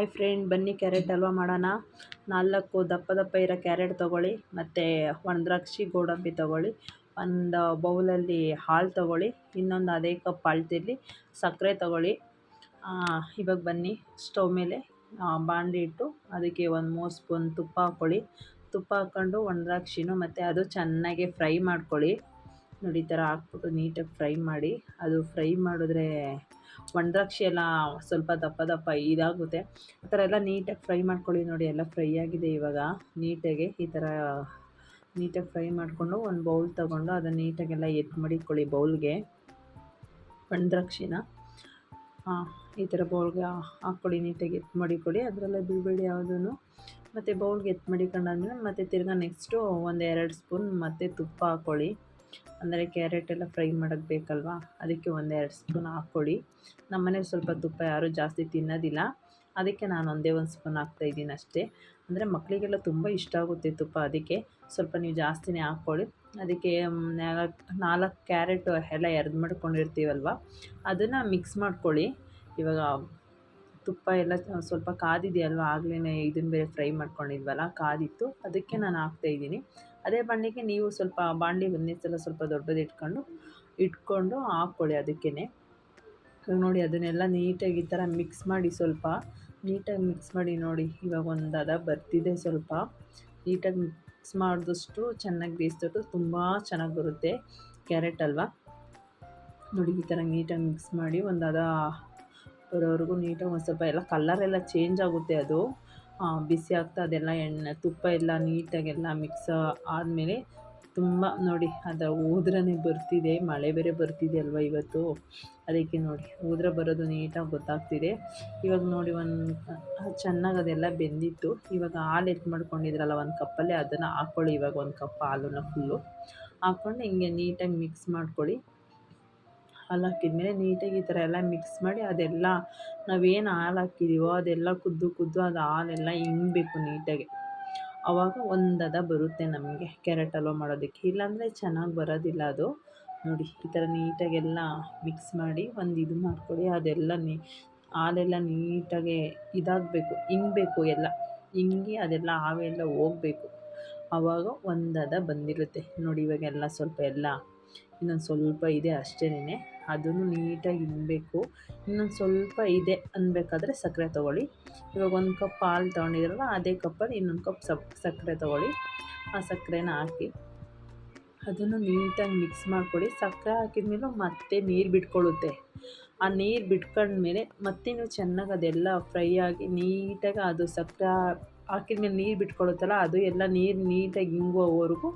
Hi friend, ಬನ್ನಿ carrot halwa ಮಾಡೋಣ. ನಾಲ್ಕು ದಪ್ಪ ದಪ್ಪ ಇರೋ ಕ್ಯಾರೆಟ್ ತೊಗೊಳ್ಳಿ, ಮತ್ತು ಒಣದ್ರಾಕ್ಷಿ ಗೋಡಂಬಿ ತೊಗೊಳ್ಳಿ, ಒಂದು ಬೌಲಲ್ಲಿ ಹಾಲು ತೊಗೊಳ್ಳಿ, ಇನ್ನೊಂದು ಅದೇ ಕಪ್ ಅಳ್ತಿರಲಿ, ಸಕ್ಕರೆ ತೊಗೊಳ್ಳಿ. ಇವಾಗ ಬನ್ನಿ, ಸ್ಟವ್ ಮೇಲೆ ಬಾಂಡಿ ಇಟ್ಟು ಅದಕ್ಕೆ ಒಂದು ಮೂರು ಸ್ಪೂನ್ ತುಪ್ಪ ಹಾಕ್ಕೊಳ್ಳಿ. ತುಪ್ಪ ಹಾಕ್ಕೊಂಡು ಒಣದ್ರಾಕ್ಷಿನೂ ಮತ್ತು ಅದು ಚೆನ್ನಾಗಿ ಫ್ರೈ ಮಾಡ್ಕೊಳ್ಳಿ. ನೋಡಿ, ಈ ಥರ ಹಾಕ್ಬಿಟ್ಟು ನೀಟಾಗಿ ಫ್ರೈ ಮಾಡಿ, ಅದು ಫ್ರೈ ಮಾಡಿದ್ರೆ ಒಣದ್ರಾಕ್ಷಿ ಎಲ್ಲ ಸ್ವಲ್ಪ ದಪ್ಪ ದಪ್ಪ ಇದಾಗುತ್ತೆ. ಆ ಥರ ಎಲ್ಲ ನೀಟಾಗಿ ಫ್ರೈ ಮಾಡ್ಕೊಳ್ಳಿ ನೋಡಿ, ಎಲ್ಲ ಫ್ರೈ ಆಗಿದೆ ಇವಾಗ. ನೀಟಾಗಿ ಈ ಥರ ನೀಟಾಗಿ ಫ್ರೈ ಮಾಡಿಕೊಂಡು ಒಂದು ಬೌಲ್ ತೊಗೊಂಡು ಅದನ್ನು ನೀಟಾಗೆಲ್ಲ ಎತ್ತಿ ಮಡಿಕೊಳ್ಳಿ ಬೌಲ್ಗೆ ಒಣದ್ರಾಕ್ಷಿನ ಈ ಥರ ಬೌಲ್ಗೆ ಹಾಕ್ಕೊಳ್ಳಿ, ನೀಟಾಗಿ ಎತ್ತು ಮಡಿಕೊಳ್ಳಿ. ಅದರಲ್ಲೇ ಬಿಡಬೇಡಿ ಯಾವುದೂ ಮತ್ತು ಬೌಲ್ಗೆ ಎತ್ತಿ ಮಡಿಕೊಂಡಾದ್ಮೇಲೆ ಮತ್ತು ತಿರ್ಗಾ ನೆಕ್ಸ್ಟು ಒಂದು ಎರಡು ಸ್ಪೂನ್ ಮತ್ತು ತುಪ್ಪ ಹಾಕ್ಕೊಳ್ಳಿ. ಅಂದರೆ ಕ್ಯಾರೆಟ್ ಎಲ್ಲ ಫ್ರೈ ಮಾಡೋಕ್ಕೆ ಬೇಕಲ್ವಾ? ಅದಕ್ಕೆ ಒಂದೆರಡು ಸ್ಪೂನ್ ಹಾಕ್ಕೊಳ್ಳಿ. ನಮ್ಮ ಮನೇಲಿ ಸ್ವಲ್ಪ ತುಪ್ಪ ಯಾರೂ ಜಾಸ್ತಿ ತಿನ್ನೋದಿಲ್ಲ. ಅದಕ್ಕೆ ನಾನು ಒಂದೇ ಒಂದು ಸ್ಪೂನ್ ಹಾಕ್ತಾಯಿದ್ದೀನಿ ಅಷ್ಟೇ. ಅಂದರೆ ಮಕ್ಕಳಿಗೆಲ್ಲ ತುಂಬ ಇಷ್ಟ ಆಗುತ್ತೆ ತುಪ್ಪ ಅದಕ್ಕೆ. ಸ್ವಲ್ಪ ನೀವು ಜಾಸ್ತಿನೇ ಹಾಕ್ಕೊಳ್ಳಿ. ಅದಕ್ಕೆ ನಾಲ್ಕು ಕ್ಯಾರೆಟ್ ಎಲ್ಲ ಎರ್ದು ಮಾಡ್ಕೊಂಡಿರ್ತೀವಲ್ವ? ಅದನ್ನು ಮಿಕ್ಸ್ ಮಾಡ್ಕೊಳ್ಳಿ. ಇವಾಗ ತುಪ್ಪ ಎಲ್ಲ ಸ್ವಲ್ಪ ಕಾದಿದೆಯಲ್ವ? ಆಗಲೇ ಇದನ್ನು ಬೇರೆ ಫ್ರೈ ಮಾಡ್ಕೊಂಡಿದ್ವಲ್ಲ, ಕಾದಿತ್ತು. ಅದಕ್ಕೆ ನಾನು ಹಾಕ್ತಾಯಿದ್ದೀನಿ ಅದೇ ಬಾಣಲಿಗೆ ನೀವು ಸ್ವಲ್ಪ ಬಾಣಲಿ ಒಂದೇ ಸಲ ಸ್ವಲ್ಪ ದೊಡ್ಡದು ಇಟ್ಕೊಂಡು ಇಟ್ಕೊಂಡು ಹಾಕ್ಕೊಳ್ಳಿ ಅದಕ್ಕೇ ನೋಡಿ ಅದನ್ನೆಲ್ಲ ನೀಟಾಗಿ ಈ ಥರ ಮಿಕ್ಸ್ ಮಾಡಿ ಸ್ವಲ್ಪ, ನೀಟಾಗಿ ಮಿಕ್ಸ್ ಮಾಡಿ ನೋಡಿ ಇವಾಗ ಒಂದು ಅದ ಬರ್ತಿದೆ ಸ್ವಲ್ಪ. ನೀಟಾಗಿ ಮಿಕ್ಸ್ ಮಾಡಿದಷ್ಟು ಚೆನ್ನಾಗಿ ಬೇಯಿಸಿದ್ದು ತುಂಬ ಚೆನ್ನಾಗಿ ಬರುತ್ತೆ ಕ್ಯಾರೆಟ್ ಅಲ್ವಾ? ನೋಡಿ ಈ ಥರ ನೀಟಾಗಿ ಮಿಕ್ಸ್ ಮಾಡಿ ಒಂದು ಅದ ಬರೋವರೆಗೂ ನೀಟಾಗಿ ಒಂದು ಸ್ವಲ್ಪ ಎಲ್ಲ ಕಲ್ಲರೆಲ್ಲ ಚೇಂಜ್ ಆಗುತ್ತೆ ಅದು. ಬಿಸಿ ಆಗ್ತಾ ಅದೆಲ್ಲ ಎಣ್ಣೆ, ತುಪ್ಪ ಎಲ್ಲ ನೀಟಾಗೆಲ್ಲ ಮಿಕ್ಸ್ ಆದಮೇಲೆ ತುಂಬ ನೋಡಿ ಅದು ಊದ್ರನೇ ಬರ್ತಿದೆ, ಮಳೆ ಬೇರೆ ಬರ್ತಿದೆ ಅಲ್ವಾ ಇವತ್ತು. ಅದಕ್ಕೆ ನೋಡಿ ಊದ್ರ ಬರೋದು ನೀಟಾಗಿ ಗೊತ್ತಾಗ್ತಿದೆ. ಇವಾಗ ನೋಡಿ ಒಂದು, ಚೆನ್ನಾಗಿ ಅದೆಲ್ಲ ಬೆಂದಿತ್ತು. ಇವಾಗ ಹಾಲು ಎತ್ತು ಮಾಡ್ಕೊಂಡಿದ್ರಲ್ಲ ಒಂದು ಕಪ್ಪಲ್ಲೇ, ಅದನ್ನು ಹಾಕ್ಕೊಳ್ಳಿ ಇವಾಗ ಒಂದು ಕಪ್ ಹಾಲನ್ನು ಫುಲ್ಲು ಹಾಕ್ಕೊಂಡು ಹಿಂಗೆ ನೀಟಾಗಿ ಮಿಕ್ಸ್ ಮಾಡ್ಕೊಳ್ಳಿ. ಹಾಲು ಹಾಕಿದ್ಮೇಲೆ ನೀಟಾಗಿ ಈ ಥರ ಎಲ್ಲ ಮಿಕ್ಸ್ ಮಾಡಿ ಅದೆಲ್ಲ ನಾವೇನು ಹಾಲು ಹಾಕಿದ್ದೀವೋ ಅದೆಲ್ಲ ಕುದ್ದು ಕುದ್ದು ಅದು ಹಾಲೆಲ್ಲ ಇಂಗಬೇಕು ನೀಟಾಗಿ. ಆವಾಗ ಒಂದು ಹದ ಬರುತ್ತೆ ನಮಗೆ ಕ್ಯಾರೆಟ್ ಹಲ್ವ ಮಾಡೋದಕ್ಕೆ. ಇಲ್ಲಾಂದರೆ ಚೆನ್ನಾಗಿ ಬರೋದಿಲ್ಲ ಅದು. ನೋಡಿ ಈ ಥರ ನೀಟಾಗೆಲ್ಲ ಮಿಕ್ಸ್ ಮಾಡಿ ಒಂದು ಇದು ಮಾಡ್ಕೊಳ್ಳಿ ಅದೆಲ್ಲ ನೀ ಹಾಲೆಲ್ಲ ನೀಟಾಗೆ ಇದಾಗಬೇಕು, ಇಂಗಬೇಕು ಎಲ್ಲ. ಇಂಗಿ ಅದೆಲ್ಲ ಹಾವೆಲ್ಲ ಹೋಗಬೇಕು. ಆವಾಗ ಒಂದು ಹದ ಬಂದಿರುತ್ತೆ. ನೋಡಿ ಇವಾಗೆಲ್ಲ ಸ್ವಲ್ಪ ಎಲ್ಲ ಇನ್ನೊಂದು ಸ್ವಲ್ಪ ಇದೆ ಅಷ್ಟೇನೆ ಅದನ್ನು ನೀಟಾಗಿ ಇನ್ಬೇಕು ಇನ್ನೊಂದು ಸ್ವಲ್ಪ ಇದೆ ಅನ್ಬೇಕಾದ್ರೆ ಸಕ್ಕರೆ ತೊಗೊಳ್ಳಿ. ಇವಾಗ ಒಂದು ಕಪ್ ಹಾಲು ತೊಗೊಂಡಿದ್ರಲ್ಲ, ಅದೇ ಕಪ್ಪಲ್ಲಿ ಇನ್ನೊಂದು ಕಪ್ ಸಕ್ಕರೆ ತೊಗೊಳ್ಳಿ. ಆ ಸಕ್ಕರೆನ ಹಾಕಿ ಅದನ್ನು ನೀಟಾಗಿ ಮಿಕ್ಸ್ ಮಾಡ್ಕೊಳ್ಳಿ ಸಕ್ಕರೆ ಹಾಕಿದ್ಮೇಲೆ ಮತ್ತೆ ನೀರು ಬಿಟ್ಕೊಳ್ಳುತ್ತೆ. ಆ ನೀರು ಬಿಟ್ಕೊಂಡ್ಮೇಲೆ ಮತ್ತೆ ನೀವು ಚೆನ್ನಾಗಿ ಅದೆಲ್ಲ ಫ್ರೈ ಆಗಿ ನೀಟಾಗಿ ಅದು ಸಕ್ಕರೆ ಹಾಕಿದ್ಮೇಲೆ ನೀರು ಬಿಟ್ಕೊಳ್ಳುತ್ತಲ್ಲ, ಅದು ಎಲ್ಲ ನೀರು ನೀಟಾಗಿ ಇಂಗುವವರೆಗೂ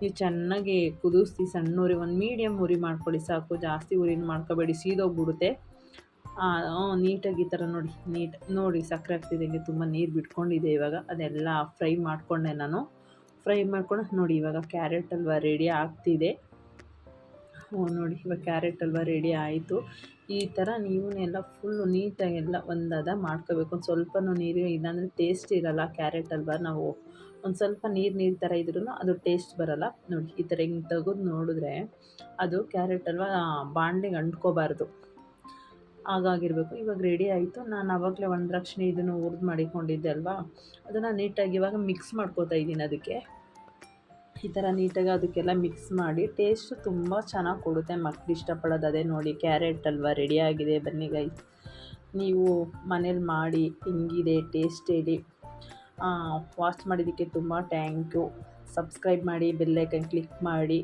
ನೀವು ಚೆನ್ನಾಗಿ ಕುದಿಸಿ ಸಣ್ಣ ಉರಿ, ಒಂದು ಮೀಡಿಯಮ್ ಉರಿ ಮಾಡ್ಕೊಳ್ಳಿ ಸಾಕು. ಜಾಸ್ತಿ ಉರಿನ ಮಾಡ್ಕೋಬೇಡಿ, ಸೀದೋಗ್ಬಿಡುತ್ತೆ. ನೀಟಾಗಿ ಈ ಥರ ನೋಡಿ, ನೀಟ್, ನೋಡಿ ಸಕ್ಕರೆ ಹಾಕ್ತಿದ್ದಂಗೆ ತುಂಬ ನೀರು ಬಿಟ್ಕೊಂಡಿದೆ ಇವಾಗ. ಅದೆಲ್ಲ ಫ್ರೈ ಮಾಡಿಕೊಂಡೆ ನಾನು. ಫ್ರೈ ಮಾಡ್ಕೊಂಡು ನೋಡಿ ಇವಾಗ ಕ್ಯಾರೆಟ್ ಅಲ್ವಾ ರೆಡಿ ಆಗ್ತಿದೆ. ಹ್ಞೂ ನೋಡಿ ಇವಾಗ ಕ್ಯಾರೆಟ್ ಅಲ್ವಾ ರೆಡಿ ಆಯಿತು. ಈ ಥರ ನೀವು ಎಲ್ಲ ಫುಲ್ಲು ನೀಟಾಗೆಲ್ಲ ಒಂದಾದ ಮಾಡ್ಕೋಬೇಕು. ಒಂದು ಸ್ವಲ್ಪನೂ ನೀರು, ಇಲ್ಲಾಂದರೆ ಟೇಸ್ಟ್ ಇರೋಲ್ಲ ಕ್ಯಾರೆಟ್ ಅಲ್ವ ನಾವು. ಒಂದು ಸ್ವಲ್ಪ ನೀರು ನೀರು ಥರ ಇದ್ರೂ ಅದು ಟೇಸ್ಟ್ ಬರೋಲ್ಲ. ನೋಡಿ, ಈ ಥರ ಹಿಂಗೆ ತೆಗೆದು ನೋಡಿದ್ರೆ ಅದು ಕ್ಯಾರೆಟ್ ಅಲ್ವಾ ಬಾಣಲಿಗೆ ಅಂಟ್ಕೋಬಾರ್ದು. ಹಾಗಾಗಿರಬೇಕು. ಇವಾಗ ರೆಡಿ ಆಯಿತು. ನಾನು ಆವಾಗಲೇ ಒಂದು ರಕ್ಷಣೆ ಇದನ್ನು ಹುರಿದು ಮಾಡಿಕೊಂಡಿದ್ದೆ ಅಲ್ವಾ? ಅದನ್ನು ನೀಟಾಗಿ ಇವಾಗ ಮಿಕ್ಸ್ ಮಾಡ್ಕೋತಾ ಇದ್ದೀನಿ ಅದಕ್ಕೆ. ಈ ಥರ ನೀಟಾಗಿ ಅದಕ್ಕೆಲ್ಲ ಮಿಕ್ಸ್ ಮಾಡಿ ಟೇಸ್ಟ್ ತುಂಬ ಚೆನ್ನಾಗಿ ಕೊಡುತ್ತೆ ಮಕ್ಳು ಇಷ್ಟಪಡೋದು. ಅದೇ ನೋಡಿ ಕ್ಯಾರೆಟ್ ಅಲ್ವಾ ರೆಡಿಯಾಗಿದೆ ಬನ್ನಿ ನೀವು ಮನೇಲಿ ಮಾಡಿ, ಹಿಂಗಿದೆ ಟೇಸ್ಟ್ ಹೇಳಿ. ವಾಚ್ ಮಾಡಿದ್ದಕ್ಕೆ ತುಂಬ ಥ್ಯಾಂಕ್ ಯು ಸಬ್ಸ್ಕ್ರೈಬ್ ಮಾಡಿ ಬೆಲ್ಲೈಕನ್ ಕ್ಲಿಕ್ ಮಾಡಿ.